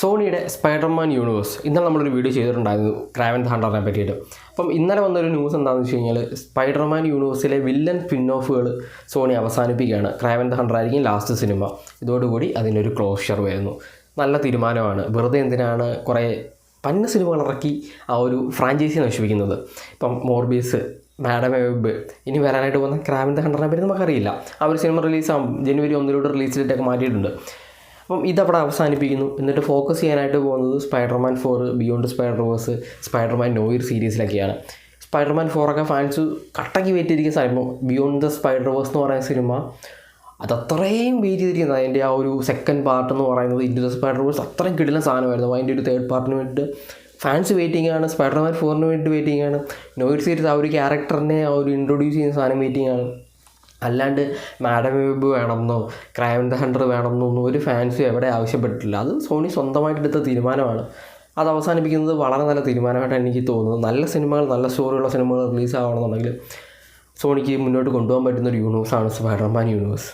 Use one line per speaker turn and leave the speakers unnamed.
സോണിയുടെ Spiderman universe. ഇന്നലെ നമ്മളൊരു video ചെയ്തിട്ടുണ്ടായിരുന്നു ക്രാവൻ ഹാണ്ടറിനെ പറ്റിയിട്ട്. അപ്പം ഇന്നലെ വന്നൊരു ന്യൂസ് എന്താണെന്ന് വെച്ച് കഴിഞ്ഞാൽ സ്പൈഡർമാൻ യൂണിവേഴ്സിലെ വില്ലൻ സ്പിൻ ഓഫുകൾ സോണി അവസാനിപ്പിക്കുകയാണ്. ക്രാവൻ ഹണ്ടർ ആയിരിക്കും ലാസ്റ്റ് സിനിമ. ഇതോടുകൂടി അതിനൊരു ക്ലോഷർ വരുന്നു. നല്ല തീരുമാനമാണ്. വെറുതെ എന്തിനാണ് കുറേ പന്ന സിനിമകൾ ഇറക്കി ആ ഒരു ഫ്രാഞ്ചൈസി നശിപ്പിക്കുന്നത്? ഇപ്പം മോർബീസ് മാഡം വെബ് ഇനി വരാനായിട്ട് പോകുന്ന ക്രാവിന്റെ ഹണ്ടറിനെ പറ്റി നമുക്കറിയില്ല. ആ ഒരു സിനിമ റിലീസാകും ജനുവരി ഒന്നിലൂടെ റിലീസ് ഡേറ്റൊക്കെ മാറ്റിയിട്ടുണ്ട്. അപ്പം ഇതവിടെ അവസാനിപ്പിക്കുന്നു. എന്നിട്ട് ഫോക്കസ് ചെയ്യാനായിട്ട് പോകുന്നത് Spiderman four beyond spider verse Spiderman noir സീരീസിലൊക്കെയാണ് Spiderman ഫോറൊക്കെ ഫാൻസ് കട്ടക്കി ചെയ്തിരിക്കുന്ന സാധനം ബിയോണ്ട് ദ സ്പൈഡർ വേഴ്സ് എന്ന് പറയുന്ന സിനിമ അത് അത്രയും വെയിറ്റ് ചെയ്തിരിക്കുന്നത് അതിന്റെ ആ ഒരു സെക്കൻഡ് പാർട്ട് എന്ന് പറയുന്നത് ഇൻഡു ദ സ്പൈഡർ വേഴ്സ് അത്രയും കിടിലൻ സാധനമായിരുന്നു. അതിന്റെ ഒരു തേർഡ് പാർട്ടിന് വേണ്ടിയിട്ട് ഫാൻസ് വെയിറ്റിംഗ് ആണ് സ്പൈഡർമാൻ ഫോറിന് വേണ്ടി വെയിറ്റിംഗ് ആണ്. നോയിർ സീരീസ് ആ ഒരു ക്യാരക്ടറിനെ ആ ഒരു ഇൻട്രൊഡ്യൂസ് ചെയ്യുന്ന സാധനം വെയിറ്റിംഗ് ആണ്. അല്ലാണ്ട് മാഡം വെബ് വേണമെന്നോ ക്രൈം ദ ഹണ്ടർ വേണമെന്നോ ഒന്നും ഒരു ഫാൻസും എവിടെ ആവശ്യപ്പെട്ടിട്ടില്ല. അത് സോണി സ്വന്തമായിട്ടെടുത്ത തീരുമാനമാണ്. അത് അവസാനിപ്പിക്കുന്നത് വളരെ നല്ല തീരുമാനമായിട്ടാണ് എനിക്ക് തോന്നുന്നത്. നല്ല സിനിമകൾ നല്ല സ്റ്റോറിയുള്ള സിനിമകൾ റിലീസ് ആവണമെന്നുണ്ടെങ്കിൽ സോണിക്ക് മുന്നോട്ട് കൊണ്ടുപോകാൻ പറ്റുന്ന ഒരു യൂണിവേഴ്സാണ് സ്പൈഡർമാൻ യൂണിവേഴ്സ്